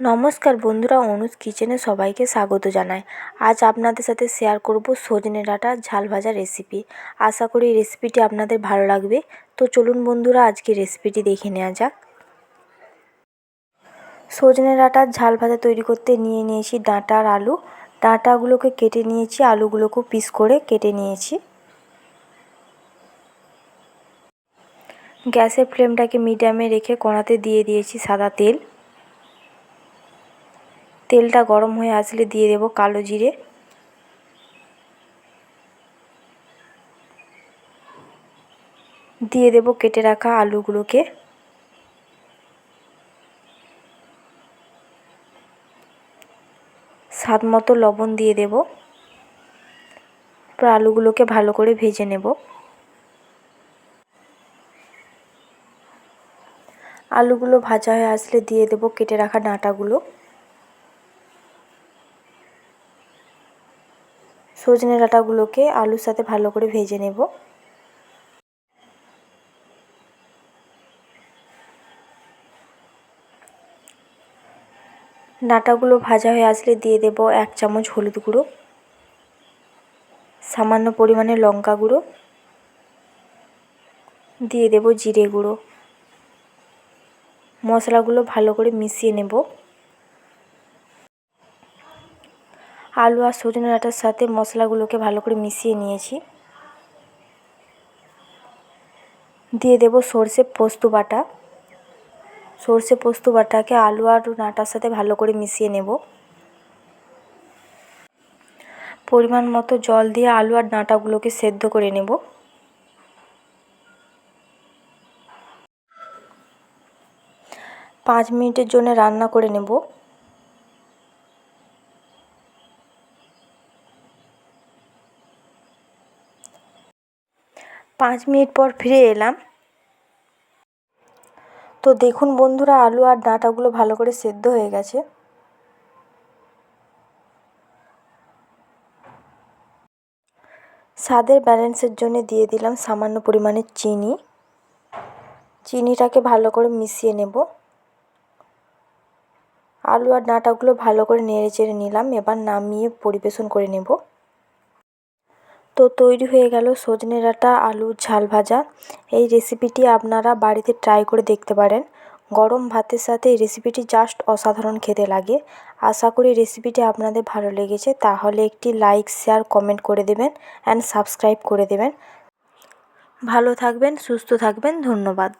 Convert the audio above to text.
নমস্কার বন্ধুরা, অনুজ কিচেনে সবাইকে স্বাগত জানাই। আজ আপনাদের সাথে শেয়ার করব সজনে ডাঁটার ঝাল ভাজা রেসিপি আশা করি রেসিপিটি আপনাদের ভালো লাগবে। তো চলুন বন্ধুরা, আজকে রেসিপিটি দেখে নেওয়া যাক। সজনে ডাঁটার ঝাল ভাজা তৈরি করতে নিয়ে নিয়েছি ডাঁটা আর আলু। ডাঁটাগুলোকে কেটে নিয়েছি আলুগুলোকেও পিস করে কেটে নিয়েছি। গ্যাসের ফ্লেমটাকে মিডিয়ামে রেখে কড়াতে দিয়ে দিয়েছি সাদা তেল। তেলটা গরম হয়ে আসলে দিয়ে দেব কালো জিরে। দিয়ে দেব কেটে রাখা আলুগুলোকে। স্বাদ মতো লবণ দিয়ে দেব। তারপর আলুগুলোকে ভালো করে ভেজে নেব। আলুগুলো ভাজা হয়ে আসলে দিয়ে দেব কেটে রাখা ডাঁটাগুলো। সজনে ডাঁটাগুলোকে আলুর সাথে ভালো করে ভেজে নেব। ডাঁটাগুলো ভাজা হয়ে আসলে দিয়ে দেব এক চামচ হলুদ গুঁড়ো, সামান্য পরিমাণে লঙ্কা গুঁড়ো, দিয়ে দেব জিরে গুঁড়ো। মশলাগুলো ভালো করে মিশিয়ে নেব। আলু আর সজনে ডাঁটার সাথে মশলাগুলোকে ভালো করে মিশিয়ে নিয়েছি। দিয়ে দেব সর্ষে পোস্ত বাটা। সর্ষে পোস্ত বাটাকে আলু আর ডাঁটার সাথে ভালো করে মিশিয়ে নেব। পরিমাণ মতো জল দিয়ে আলু আর ডাঁটাগুলোকে সেদ্ধ করে নেব। পাঁচ মিনিটের জন্য রান্না করে নেব। পাঁচ মিনিট পর ফিরে এলাম। তো দেখুন বন্ধুরা, আলু আর ডাঁটাগুলো ভালো করে সেদ্ধ হয়ে গেছে। স্বাদের ব্যালেন্সের জন্য দিয়ে দিলাম সামান্য পরিমাণে চিনি। চিনিটাকে ভালো করে মিশিয়ে নেব। আলু আর ডাঁটাগুলো ভালো করে নেড়ে চেড়ে নিলাম। এবার নামিয়ে পরিবেশন করে নেব। তো তৈরি হয়ে গেল সজনে ডাঁটা, আলুর ঝাল ভাজা। এই রেসিপিটি আপনারা বাড়িতে ট্রাই করে দেখতে পারেন। গরম ভাতের সাথে এই রেসিপিটি জাস্ট অসাধারণ খেতে লাগে। আশা করি রেসিপিটি আপনাদের ভালো লেগেছে। তাহলে একটি লাইক শেয়ার কমেন্ট করে দেবেন অ্যান্ড সাবস্ক্রাইব করে দেবেন। ভালো থাকবেন, সুস্থ থাকবেন। ধন্যবাদ।